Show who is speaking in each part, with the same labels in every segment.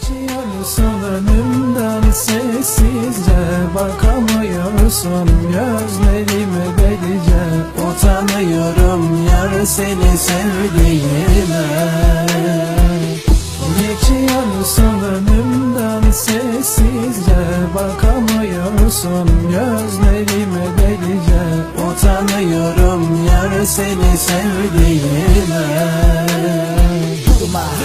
Speaker 1: Geçiyorsun önümden sessizce Bakamıyorsun gözlerime delice. Utanıyorum yar seni sevdiğime. Geçiyorsun önümden sessizce Bakamıyorsun gözlerime delice. Utanıyorum yar seni sevdiğime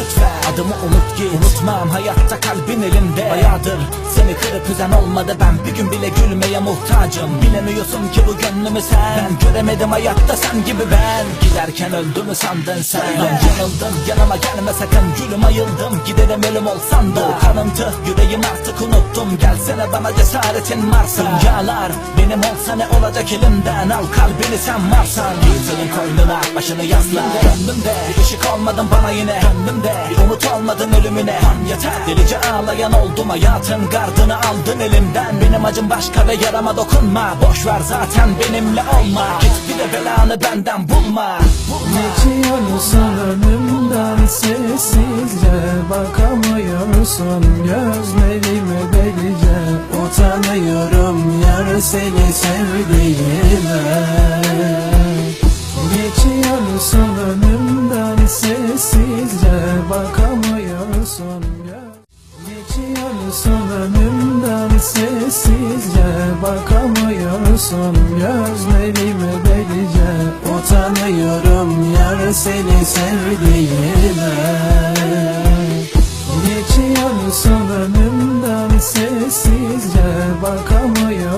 Speaker 2: lütfen. Adımı unut git Unutmam hayatta kalbin elimde Bayağıdır seni kırıp üzen olmadı Ben. Bir gün bile gülmeye muhtacım. Bilemiyorsun ki bu gönlümü sen. Ben göremedim hayatta sen gibi ben. Giderken öldü mü sandın sen? Yanıldım yanıma gelme sakın. Gülüm ayıldım giderim ölüm olsam da. Kanımtı yüreğim artık unuttum. Gelsene bana cesaretin varsa. Rüyalar benim olsa ne olacak elimden? Al kalbini sen varsan. Yiğitinin koynuna başını yasla. Gönlümde bir ışık olmadın bana yine. Gönlümde bir umut olmadın ölümüne. Lan yeter. Delice ağlayan oldum hayatın gardını aldın elimden. Benim acım başka ve yarama dokunma. Boş ver zaten benimle olma. Git bir de belanı benden bulma. Bulma.
Speaker 1: Geçiyorsun önümden sessizce Bakamıyorsun. Gözlerime delice Utanıyorum. Yar seni sevdiğime Bakamıyorsun gö- Geçiyorsun önümden sessizce Bakamıyorsun gözlerime delice. Utanıyorum yar seni sevdiğime. Geçiyorsun önümden sessizce Bakamıyorum